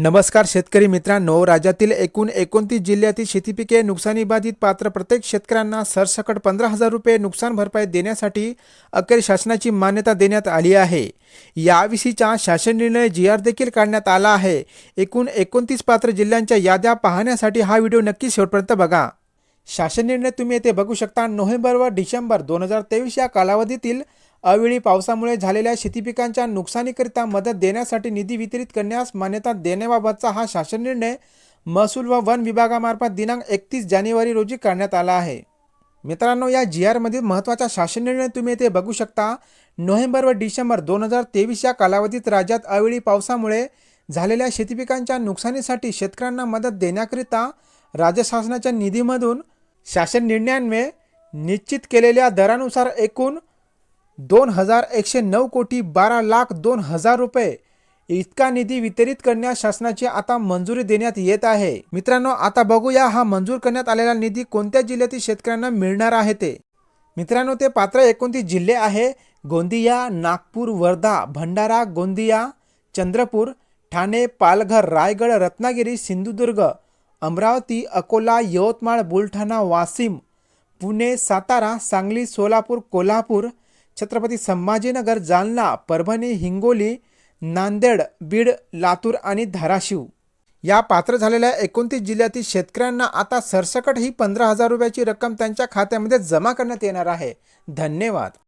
नमस्कार शेतकरी मित्रांनो राज्यातील एकूण एकोणतीस जिल्ह्यातील शेतीपिके नुकसानीबाधित पात्र प्रत्येक शेतकऱ्यांना सरसकट पंधरा हजार रुपये नुकसान भरपाई देण्यासाठी अखेर शासनाची मान्यता देण्यात आली आहे. याविषयीचा शासन निर्णय जी आर देखील काढण्यात आला आहे. एकूण एकोणतीस पात्र जिल्ह्यांच्या याद्या पाहण्यासाठी हा व्हिडिओ नक्की शेवटपर्यंत बघा. शासन निर्णय तुम्ही येथे बघू शकता. नोव्हेंबर व डिसेंबर दोन हजार तेवीस या कालावधीतील अवेळी पावसामुळे झालेल्या शेतीपिकांच्या नुकसानीकरिता मदत देण्यासाठी निधी वितरित करण्यास मान्यता देण्याबाबतचा हा शासन निर्णय महसूल व वन विभागामार्फत दिनांक एकतीस जानेवारी रोजी करण्यात आला आहे. मित्रांनो या जी आरमधील महत्त्वाचा शासन निर्णय तुम्ही येथे बघू शकता. नोव्हेंबर व डिसेंबर दोन हजार तेवीस या कालावधीत राज्यात अवेळी पावसामुळे झालेल्या शेतीपिकांच्या नुकसानीसाठी शेतकऱ्यांना मदत देण्याकरिता राज्य शासनाच्या निधीमधून शासन निर्णयान्वये निश्चित केलेल्या दरानुसार एकूण दोन हजार एकशे नऊ कोटी बारा लाख दोन हजार रुपये. इतका निधी वितरित करण्यास शासनाची आता मंजुरी देण्यात येत आहे. मित्रांनो आता बघूया हा मंजूर करण्यात आलेला निधी कोणत्या जिल्ह्यातील शेतकऱ्यांना मिळणार आहे ते. मित्रांनो ते पात्र एकोणतीस जिल्हे आहे. गोंदिया नागपूर वर्धा भंडारा गोंदिया चंद्रपूर ठाणे पालघर रायगड रत्नागिरी सिंधुदुर्ग अमरावती अकोला यवतमाळ बुलढाणा वाशिम पुणे सातारा सांगली सोलापूर कोल्हापूर छत्रपती संभाजीनगर जालना परभणी हिंगोली नांदेड बीड लातूर आणि धाराशिव. या पात्र झालेल्या एकोणतीस जिल्ह्यातील शेतकऱ्यांना आता सरसकट ही पंधरा हजार रुपयाची रक्कम त्यांच्या खात्यामध्ये जमा करण्यात येणार आहे. धन्यवाद.